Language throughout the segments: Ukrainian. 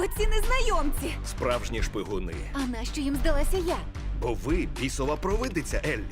Хто ці незнайомці? Справжні шпигуни. А нащо їм здалася я? Бо ви бісова провидиця, Еллі.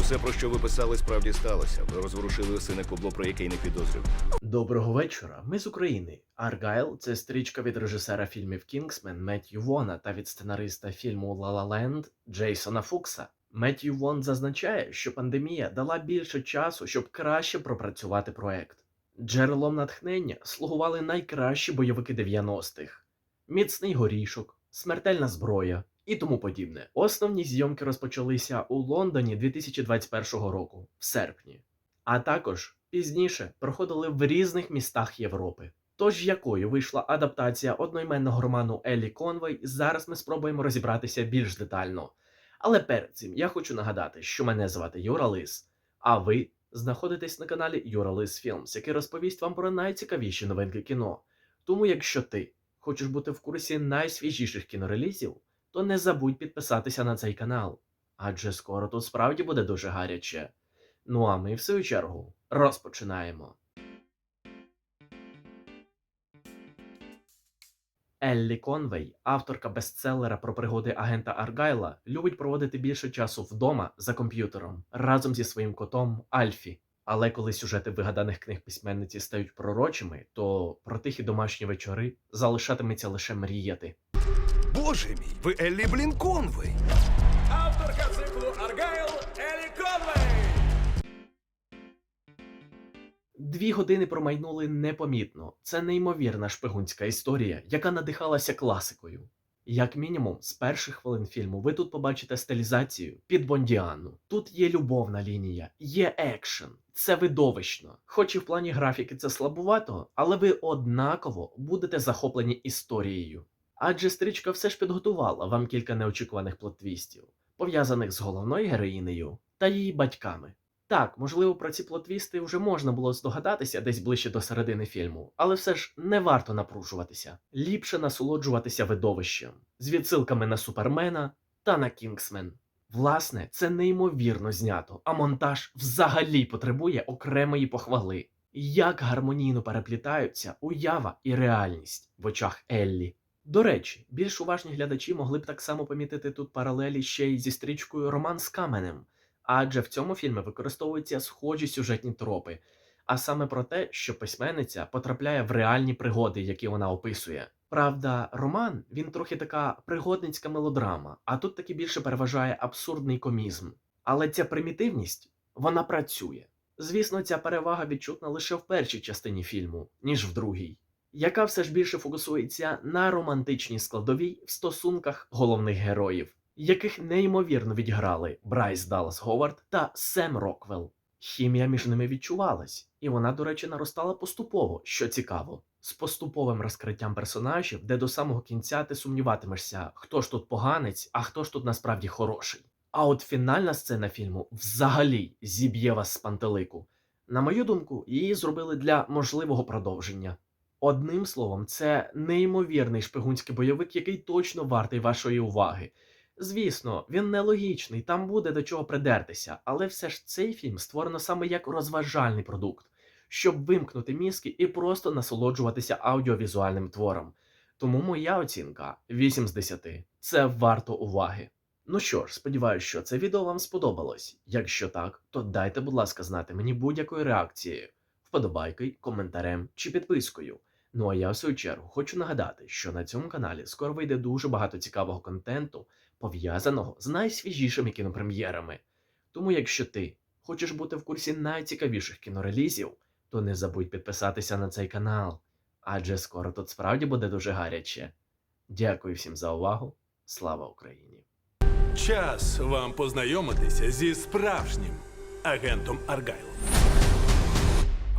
Усе, про що ви писали, справді сталося. Ви розворушили сина кубло, про яке й не підозрював. Доброго вечора. Ми з України. Аргайл це стрічка від режисера фільмів Кінгсмен Меттью Вона та від сценариста фільму «Ла Ла Ленд Джейсона Фукса. Меттью Вон зазначає, що пандемія дала більше часу, щоб краще пропрацювати проект. Джерелом натхнення слугували найкращі бойовики 90-х: міцний горішок, смертельна зброя і тому подібне. Основні зйомки розпочалися у Лондоні 2021 року, в серпні а також пізніше проходили в різних містах Європи. Тож якою вийшла адаптація одноіменного роману Еллі Конвей, зараз ми спробуємо розібратися більш детально. Але перед цим я хочу нагадати, що мене звати Юра Лис, а ви знаходитесь на каналі Юралис Філмс, який розповість вам про найцікавіші новинки кіно. Тому, якщо ти хочеш бути в курсі найсвіжіших кінорелізів, то не забудь підписатися на цей канал, адже скоро тут справді буде дуже гаряче. Ну а ми в свою чергу розпочинаємо. Еллі Конвей, авторка бестселера про пригоди агента Аргайла, любить проводити більше часу вдома за комп'ютером разом зі своїм котом Альфі. Але коли сюжети вигаданих книг письменниці стають пророчими, то про тихі домашні вечори залишатиметься лише мріяти. Боже мій, ви Еллі Блін Конвей! Авторка циклу Аргайл Дві години промайнули непомітно. Це неймовірна шпигунська історія, яка надихалася класикою. Як мінімум, з перших хвилин фільму ви тут побачите стилізацію під Бондіану. Тут є любовна лінія, є екшен, це видовищно. Хоч і в плані графіки це слабувато, але ви однаково будете захоплені історією. Адже стрічка все ж підготувала вам кілька неочікуваних плотвістів, пов'язаних з головною героїнею та її батьками. Так, можливо, про ці плотвісти вже можна було здогадатися десь ближче до середини фільму, але все ж не варто напружуватися. Ліпше насолоджуватися видовищем з відсилками на Супермена та на Кінгсмен. Власне, це неймовірно знято, а монтаж взагалі потребує окремої похвали. Як гармонійно переплітаються уява і реальність в очах Еллі. До речі, більш уважні глядачі могли б так само помітити тут паралелі ще й зі стрічкою Роман з каменем адже в цьому фільмі використовуються схожі сюжетні тропи, а саме про те, що письменниця потрапляє в реальні пригоди, які вона описує. Правда, роман він трохи така пригодницька мелодрама, а тут таки більше переважає абсурдний комізм. Але ця примітивність вона працює. Звісно, ця перевага відчутна лише в першій частині фільму, ніж в другій, яка все ж більше фокусується на романтичній складовій в стосунках головних героїв яких неймовірно відіграли Брайс Даллас Говард та Сем Роквелл. Хімія між ними відчувалась, і вона, до речі, наростала поступово, що цікаво, з поступовим розкриттям персонажів, де до самого кінця ти сумніватимешся, хто ж тут поганець, а хто ж тут насправді хороший. А от фінальна сцена фільму взагалі зіб'є вас з пантелику. На мою думку, її зробили для можливого продовження. Одним словом, це неймовірний шпигунський бойовик, який точно вартий вашої уваги. Звісно, він нелогічний, там буде до чого придертися, але все ж цей фільм створено саме як розважальний продукт, щоб вимкнути мізки і просто насолоджуватися аудіовізуальним твором. Тому моя оцінка 8 з 10. Це варто уваги. Ну що ж, сподіваюся, що це відео вам сподобалось. Якщо так, то дайте, будь ласка, знати мені будь-якою реакцією, вподобайкою, коментарем чи підпискою. Ну а я в свою чергу хочу нагадати, що на цьому каналі скоро вийде дуже багато цікавого контенту пов'язаного з найсвіжішими кінопрем'єрами. Тому, якщо ти хочеш бути в курсі найцікавіших кінорелізів, то не забудь підписатися на цей канал, адже скоро тут справді буде дуже гаряче. Дякую всім за увагу. Слава Україні! Час вам познайомитися зі справжнім агентом Аргайл.